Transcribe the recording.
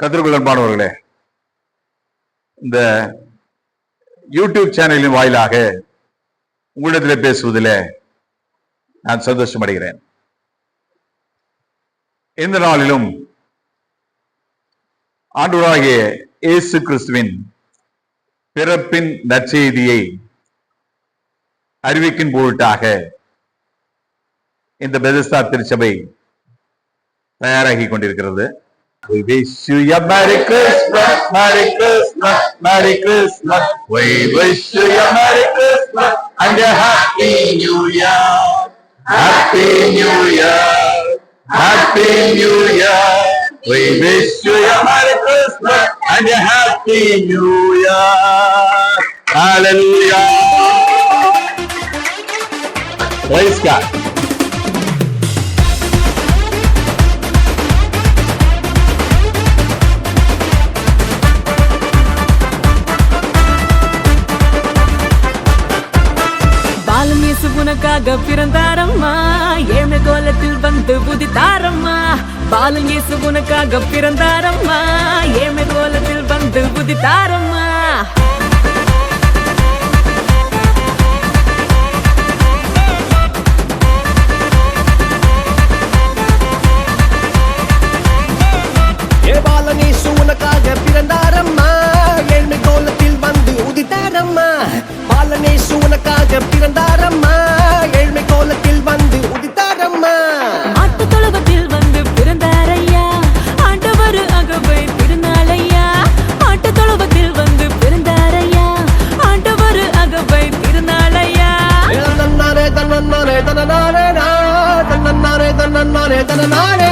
கத்திற்குள்ளன்பானவர்களே இந்த யூடியூப் சேனலின் வாயிலாக உங்களிடத்தில் பேசுவதில் நான் சந்தோஷம் அடைகிறேன். இந்த நாளிலும் ஆண்டவராகிய இயேசு கிறிஸ்துவின் பிறப்பின் நற்செய்தியை அறிவிக்கும் பொருட்டாக இந்த பெதஸ்தா திருச்சபை தயாராகி கொண்டிருக்கிறது. We wish you a Merry Christmas, Merry Christmas, Merry Christmas. We wish you a Merry Christmas and a Happy New Year. Happy New Year. Happy New Year. We wish you a Merry Christmas and a Happy New Year. Hallelujah. Praise God. உனக்காக பிறந்தாரம்மா. ஏழு கோலத்தில் வந்து புதித்தாரம்மா பாலங்கேசு உனக்காக பிறந்தாரம்மா. ஏழு கோலத்தில் வந்து புதித்தாரம்மா தன்னன்னாரே தன்னன்னாரே தன்னனாரே நா தன்னன்னாரே தன்னன்னாரே